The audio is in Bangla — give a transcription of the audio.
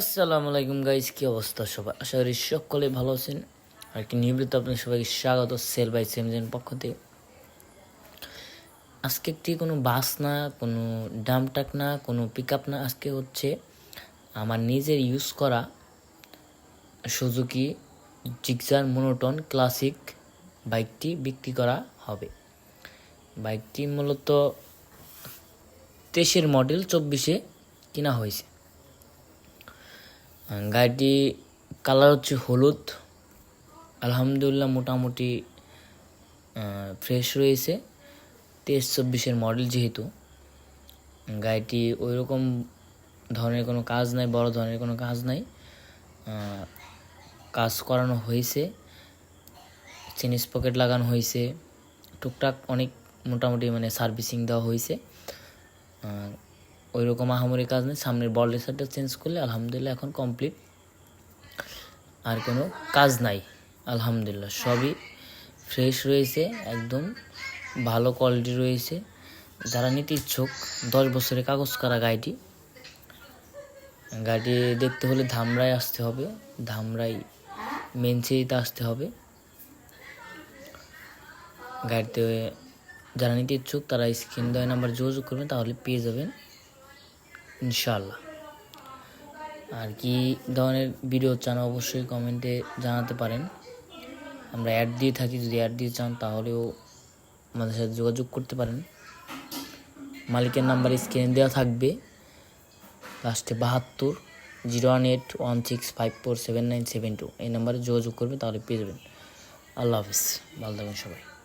আসসালামু আলাইকুম গাইজ কী অবস্থা সবাই আশা করি সকলে ভালো আছেন। আর কি নিয়মিত আপনাদের সবাইকে স্বাগত সেল বাই সেমজেন পক্ষ থেকে। আজকে একটি কোনো বাস না, কোনো ডাম ট্রাক না, কোনো পিক আপ না, আজকে হচ্ছে আমার নিজের ইউজ করা সুজুকি জিক্সার মোনোটন ক্লাসিক বাইকটি বিক্রি করা হবে। বাইকটি মূলত তেইশের মডেল চব্বিশে কেনা হয়েছে। গাড়িটি কালার হচ্ছে হলুদ। আলহামদুলিল্লাহ মোটামুটি ফ্রেশ রয়েছে। তেইশ চব্বিশের মডেল যেহেতু। গাড়িটি ওই রকম ধরনের কোনো কাজ নাই, বড় ধরনের কোনো কাজ নাই। কাজ করানো হয়েছে। চেনিস পকেট লাগানো হয়েছে। টুকটাক অনেক মোটামুটি মানে সার্ভিসিং দেওয়া হয়েছে। ওই রকম আহামরি কাজ নেই। সামনের বল রেসারটা চেঞ্জ করলে আলহামদুলিল্লাহ এখন কমপ্লিট আর কোনো কাজ নাই, আলহামদুলিল্লাহ। সবই ফ্রেশ রয়েছে, একদম ভালো কোয়ালিটি রয়েছে। যারা নিতে ইচ্ছুক, দশ বছরের কাগজ করা গাড়িটি? গাড়ি দেখতে হলে ধামরায় আসতে হবে, ধামরাই মেন সিটিতে আসতে হবে। গাড়িতে যারা নিতে ইচ্ছুক, তারা স্ক্রিন দেওয়া নাম্বার যোগাযোগ করবেন, তাহলে পেয়ে যাবেন। ইনশাল্লাহ আর কি ধরনের ভিডিও চান অবশ্যই কমেন্টে জানাতে পারেন। আমরা অ্যাড দিয়ে থাকি, যদি অ্যাড দিয়ে চান তাহলেও আমাদের সাথে যোগাযোগ করতে পারেন। মালিকের নাম্বার স্ক্রিনে দেওয়া থাকবে। লাস্টে বাহাত্তর zero one eight one six five four seven nine seven two এই নাম্বারে যোগাযোগ করবে, তাহলে পেয়ে যাবেন। আল্লাহ হাফিজ, ভালো থাকবেন সবাই।